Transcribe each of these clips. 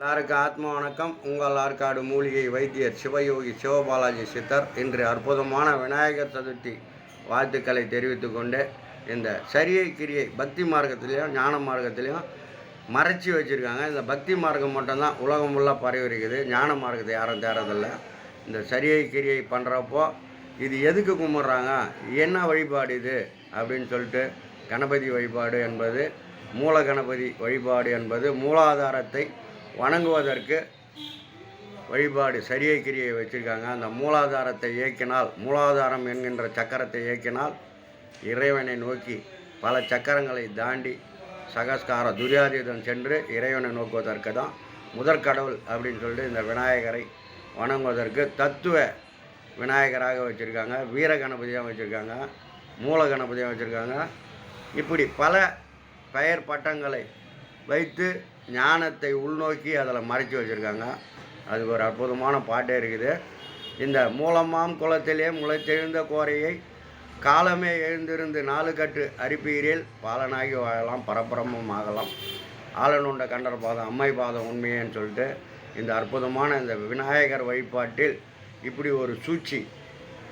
எல்லாருக்கும் ஆத்ம வணக்கம். உங்கள் ஆற்காடு மூலிகை வைத்தியர் சிவயோகி சிவபாலாஜி சித்தர் இன்று அற்புதமான விநாயகர் சதுர்த்தி வாழ்த்துக்களை தெரிவித்து கொண்டு இந்த சரியை கிரியை பக்தி மார்க்கத்திலையும் ஞான மார்க்கத்திலையும் மறைச்சி வச்சுருக்காங்க. இந்த பக்தி மார்க்கம் மட்டும்தான் உலகம் ஃபுல்லாக பரவிருக்குது ஞான மார்க்கத்தை யாரும் தேறதில்லை. இந்த சரியை கிரியை பண்ணுறப்போ இது எதுக்கு கும்பிட்றாங்க? என்ன வழிபாடு இது? அப்படின்னு சொல்லிட்டு கணபதி வழிபாடு என்பது மூல கணபதி வழிபாடு என்பது மூலாதாரத்தை வணங்குவதற்கு வழிபாடு சரியை கிரியை வச்சுருக்காங்க. அந்த மூலாதாரத்தை இயக்கினால் மூலாதாரம் என்கின்ற சக்கரத்தை இயக்கினால் இறைவனை நோக்கி பல சக்கரங்களை தாண்டி சகஸ்கார துரியாதீதம் சென்று இறைவனை நோக்குவதற்கு தான் முதற்கடவுள் அப்படின்னு சொல்லிட்டு இந்த விநாயகரை வணங்குவதற்கு தத்துவ விநாயகராக வச்சுருக்காங்க. வீர கணபதியாக வச்சுருக்காங்க. மூல கணபதியாக வச்சுருக்காங்க. இப்படி பல பெயர் பட்டங்களை வைத்து ஞானத்தை உள்நோக்கி அதில் மறைச்சி வச்சுருக்காங்க. அது ஒரு அற்புதமான பாட்டே இருக்குது. இந்த மூலமாம் குளத்திலே முளைத்தெழுந்த கோரையை காலமே எழுந்திருந்து நாலு கட்டு அரிப்பீரில் பாலனாகி வாழலாம் பரபரமும் ஆகலாம். ஆலனுண்ட கண்டர் பாதம் அம்மை பாதம் உண்மையேன்னு சொல்லிட்டு இந்த அற்புதமான இந்த விநாயகர் வழிபாட்டில் இப்படி ஒரு சூழ்ச்சி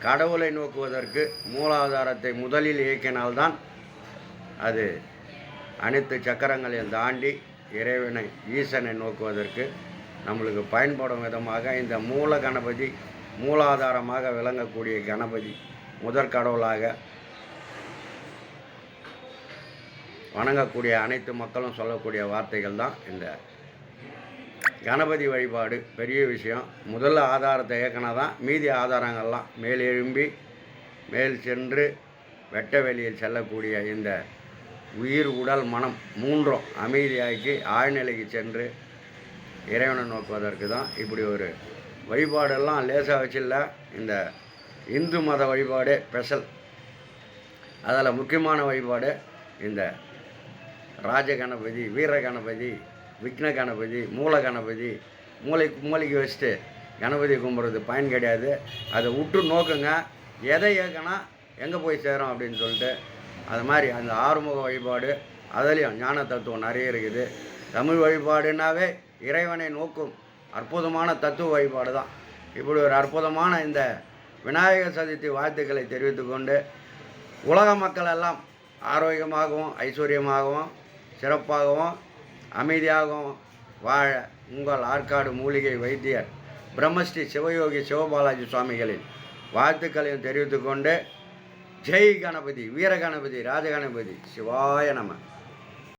கடவுளை நோக்குவதற்கு மூலாதாரத்தை முதலில் இயக்கினால்தான் அது அனைத்து சக்கரங்களையும் தாண்டி இறைவனை ஈசனை நோக்குவதற்கு நம்மளுக்கு பயன்படும் விதமாக இந்த மூல கணபதி மூலாதாரமாக விளங்கக்கூடிய கணபதி முதற் கடவுளாக வணங்கக்கூடிய அனைத்து மக்களும் சொல்லக்கூடிய வார்த்தைகள் தான் இந்த கணபதி வழிபாடு. பெரிய விஷயம். முதல்ல ஆதாரத்தை இயக்கினா தான் மீதி ஆதாரங்கள்லாம் மேலெழும்பி மேல் சென்று வெட்ட வெளியில் செல்லக்கூடிய இந்த உயிர் உடல் மனம் மூன்றும் அமைதியாக்கி ஆழ்நிலைக்கு சென்று இறைவனை நோக்குவதற்கு தான் இப்படி ஒரு வழிபாடெல்லாம் லேசாக வச்சில்ல. இந்த இந்து மத வழிபாடே ஸ்பெஷல். அதில் முக்கியமான வழிபாடு இந்த ராஜ கணபதி வீர கணபதி விக்ன கணபதி மூல கணபதி மூளை மூளைக்கு வச்சுட்டு கணபதி கும்பிட்றது பயன் கிடையாது. அதை விட்டு நோக்குங்க. எதை ஏக்கனா எங்கே போய் சேரும் அப்படின்னு சொல்லிட்டு அது மாதிரி அந்த ஆறுமுக வழிபாடு அதுலேயும் ஞான தத்துவம் நிறைய இருக்குது. தமிழ் வழிபாடுனாவே இறைவனை நோக்கும் அற்புதமான தத்துவ வழிபாடு தான். இப்படி ஒரு அற்புதமான இந்த விநாயகர் சதுர்த்தி வாழ்த்துக்களை தெரிவித்துக்கொண்டு உலக மக்கள் எல்லாம் ஆரோக்கியமாகவும் ஐஸ்வர்யமாகவும் சிறப்பாகவும் அமைதியாகவும் வாழ உங்கள் ஆற்காடு மூலிகை வைத்தியர் பிரம்மஸ்ரீ சிவயோகி சிவபாலாஜி சுவாமிகளின் வாழ்த்துக்களையும் தெரிவித்துக்கொண்டு ஜெய் கணபதி வீர கணபதி ராஜ கணபதி சிவாய நம.